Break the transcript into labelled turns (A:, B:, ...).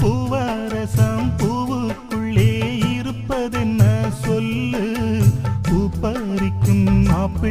A: பூவாரசம் பூவுக்குள்ளே இருப்பதென்ன சொல்லு? பூப்பறிக்கும் மாப்பிள்ளை